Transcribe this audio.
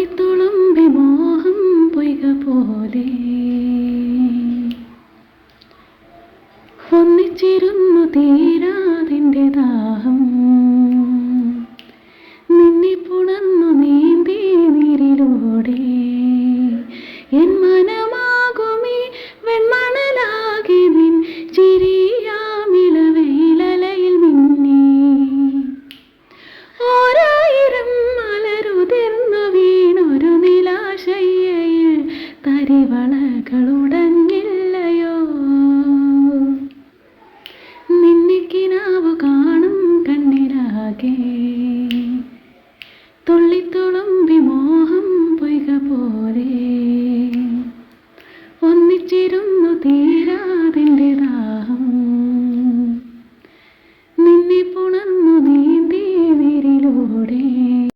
തുള്ളിത്തുളുമ്പി മോഹം പൊയ്ക പോലെ. ഒന്നിച്ചിരുന്നു തീരാതിന്റെ ദാഹം. നിന്നെ പുണർന്നു നീന്തി നീരിലൂടെ. എൻ തിരിവളകളുടങ്ങില്ലയോ നിന്നിക്കിനാവു കാണും കണ്ണിലാകെ തുള്ളിത്തുളുമ്പി മോഹം പൊയ്ക പോലെ ഒന്നിച്ചിരുന്നു തീരാ